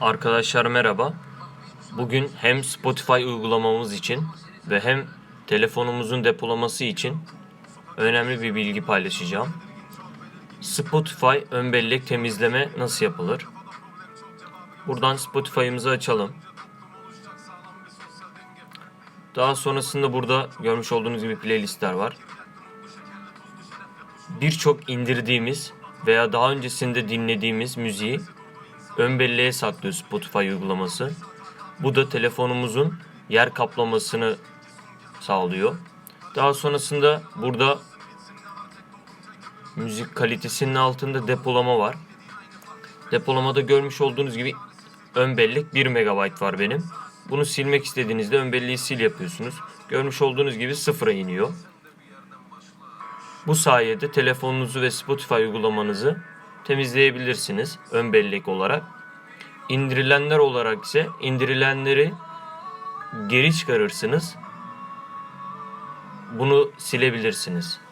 Arkadaşlar merhaba. Bugün hem Spotify uygulamamız için ve hem telefonumuzun depolaması için önemli bir bilgi paylaşacağım. Spotify ön bellek temizleme nasıl yapılır? Buradan Spotify'ımızı açalım. Daha sonrasında burada görmüş olduğunuz gibi playlistler var. Birçok indirdiğimiz veya daha öncesinde dinlediğimiz müziği ön belleğe saklıyor Spotify uygulaması. Bu da telefonumuzun yer kaplamasını sağlıyor. Daha sonrasında burada müzik kalitesinin altında depolama var. Depolamada görmüş olduğunuz gibi ön bellek 1 MB var benim. Bunu silmek istediğinizde ön belleği sil yapıyorsunuz. Görmüş olduğunuz gibi sıfıra iniyor. Bu sayede telefonunuzu ve Spotify uygulamanızı temizleyebilirsiniz ön bellek olarak. İndirilenler olarak ise indirilenleri geri çıkarırsınız. Bunu silebilirsiniz.